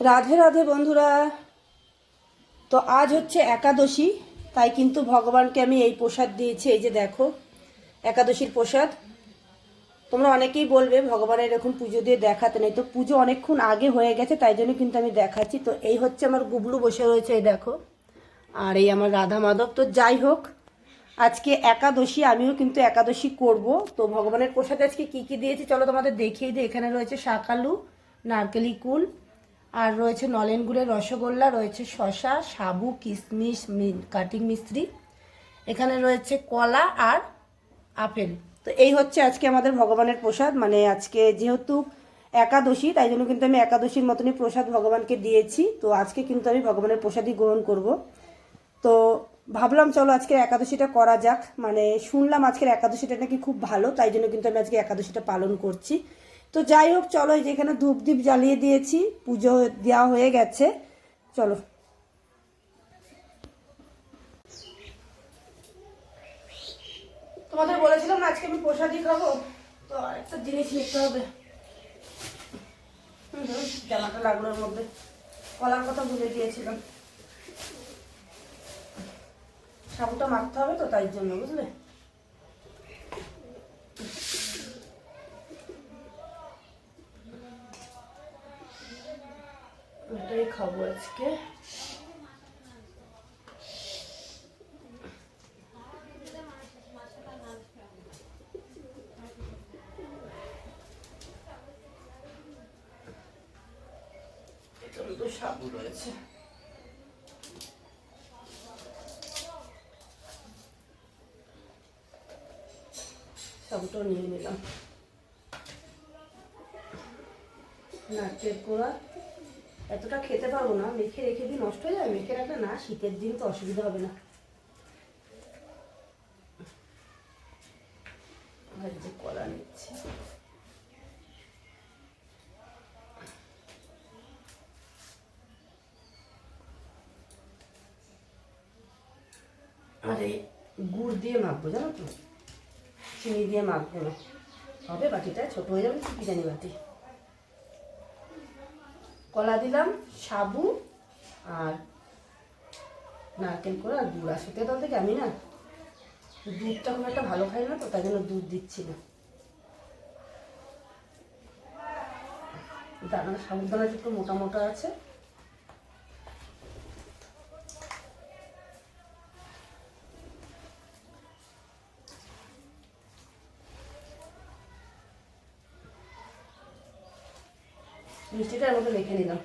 রাধে রাধে বন্ধুরা। তো আজ হচ্ছে একাদশী, তাই কিন্তু ভগবানকে আমি এই প্রসাদ দিয়েছি। এই যে দেখো, একাদশীর প্রসাদ। তোমরা অনেকেই বলবে, ভগবানের এরকম পুজো দিয়ে দেখাতে নেই। তো পুজো অনেকক্ষণ আগে হয়ে গেছে, তাই জন্য কিন্তু আমি দেখাচ্ছি। তো এই হচ্ছে আমার গুবলু বসে রয়েছে, এই দেখো। আর এই আমার রাধা মাধব। তো যাই হোক, আজকে একাদশী, আমিও কিন্তু একাদশী করব। তো ভগবানের প্রসাদে আজকে কি কি দিয়েছি, চলো তোমাদের দেখিয়ে দিই। এখানে রয়েছে শাকালু নারকেলি কুল আর রয়েছে নলেন গুড়ের রসগোল্লা, রয়েছে শশা সাবু, কিশমিশ কাটিং মিস্ত্রি। এখানে রয়েছে কলা আর আপেল। তো এই হচ্ছে আজকে আমাদের ভগবানের প্রসাদ। মানে আজকে যেহেতু একাদশী, তাই জন্য কিন্তু আমি একাদশীর মতনই প্রসাদ ভগবানকে দিয়েছি। তো আজকে কিন্তু আমি ভগবানের প্রসাদই গ্রহণ করব। তো ভাবলাম, চলো আজকের একাদশীটা করা যাক। মানে শুনলাম আজকের একাদশীটা নাকি খুব ভালো, তাই জন্য কিন্তু আমি আজকে একাদশীটা পালন করছি। তো যাই হোক, চলো যেখানে ধূপ দ্বীপ জ্বালিয়ে দিয়েছি, পুজো দেওয়া হয়ে গেছে। চলো। তোমাদের বলেছিলাম আজকে আমি প্রসাদই খাব? তো একটা জিনিস নিতে হবে। জামাটা লাগল ওর মধ্যে। কলার কথা ভুলে গিয়েছিলাম। সাবুটা মাখতে হবে তো, তাই জন্য, বুঝলে? খাব আজকে। সাবু রয়েছে। সাবুটাও নিয়ে নিলাম। নারকেল কোড়া এতটা খেতে পারব না, মেখে রেখে দিই, নষ্ট হয়ে যাবে, মেখে রাখলে না, শীতের দিন তো অসুবিধা হবে না। আর যে কলা নিচ্ছি। আর গুড় দিয়ে মাখবো, জানো তো? চিনি দিয়ে মাখবো। না হবে বাটিটা, ছোট হয়ে যাবে কি জানি বাটি। কলা দিলাম, সাবু আর নারকেল করে আর দুধ। আর সত্যি থেকে আমি না দুধটা খুব একটা ভালো খাই না তো, তাই জন্য দুধ দিচ্ছি না। দানা সাবুদানা একটু মোটা মোটা আছে মিষ্টিটা এর মধ্যে রেখে নিলাম।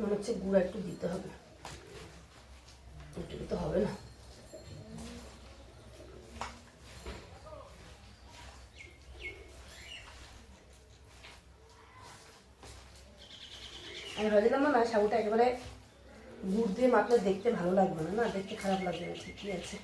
মনে হচ্ছে গুঁড়া একটু দিতে হবে। একটু দিতে হবে না। আমি ভাবছিলাম না সাবুটা একেবারে গুড় দিয়ে মাখলে দেখতে ভালো লাগবে না না? দেখতে খারাপ লাগবে না, ঠিকই আছে।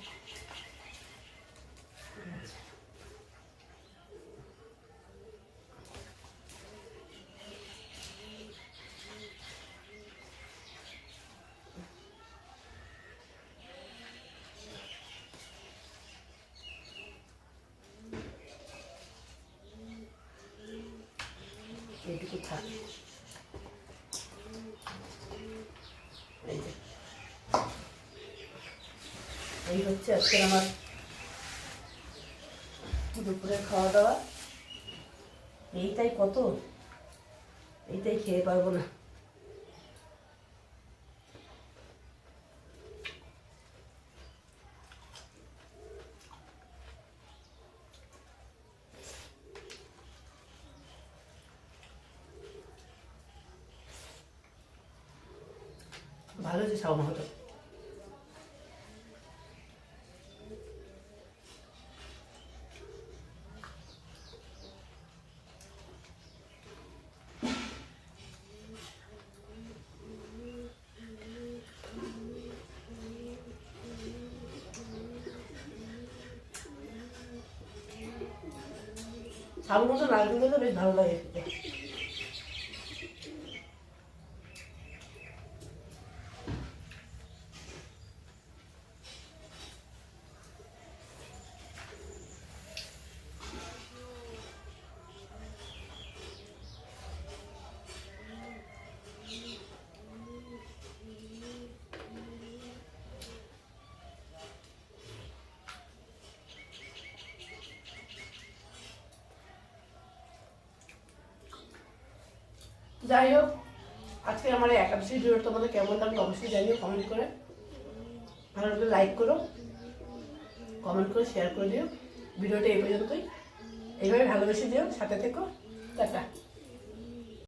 এইটুকু থাক এই যে। হচ্ছে আজকের আমার দুপুরের খাওয়া দাওয়া এইটাই কত? এইটাই খেয়ে পারব না। ভালো যে সাউন্ড হতো 아무도 나중에 그래 달라야 돼. যাই হোক আজকে আমার একাদশী ভিডিও তোমাদের কেমন লাগল অবশ্যই জানিও কমেন্ট করে। ভালো লাগলে লাইক করো কমেন্ট করে শেয়ার করে দিও। ভিডিওটা এই পর্যন্তই। এইভাবে ভালোবেসে দিও, সাথে থেকো, টাটা।